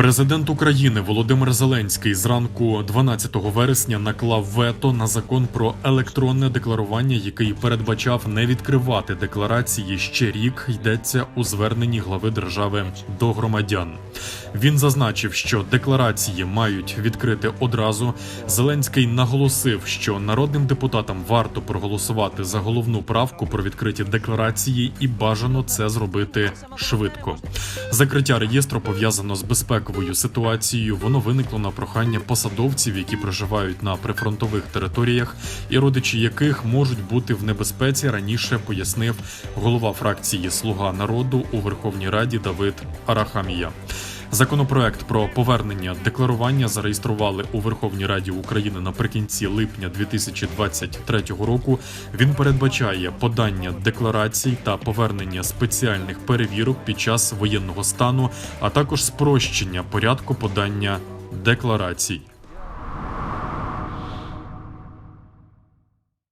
Президент України Володимир Зеленський зранку 12 вересня наклав вето на закон про електронне декларування, який передбачав не відкривати декларації ще рік. Йдеться у зверненні глави держави до громадян. Він зазначив, що декларації мають відкрити одразу. Зеленський наголосив, що народним депутатам варто проголосувати за головну правку про відкриті декларації, і бажано це зробити швидко. Закриття реєстру пов'язано з безпековою ситуацією. Воно виникло на прохання посадовців, які проживають на прифронтових територіях, і родичі яких можуть бути в небезпеці. Раніше пояснив голова фракції Слуга народу у Верховній Раді Давид Арахамія. Законопроект про повернення декларування зареєстрували у Верховній Раді України наприкінці липня 2023 року. Він передбачає подання декларацій та повернення спеціальних перевірок під час воєнного стану, а також спрощення порядку подання декларацій.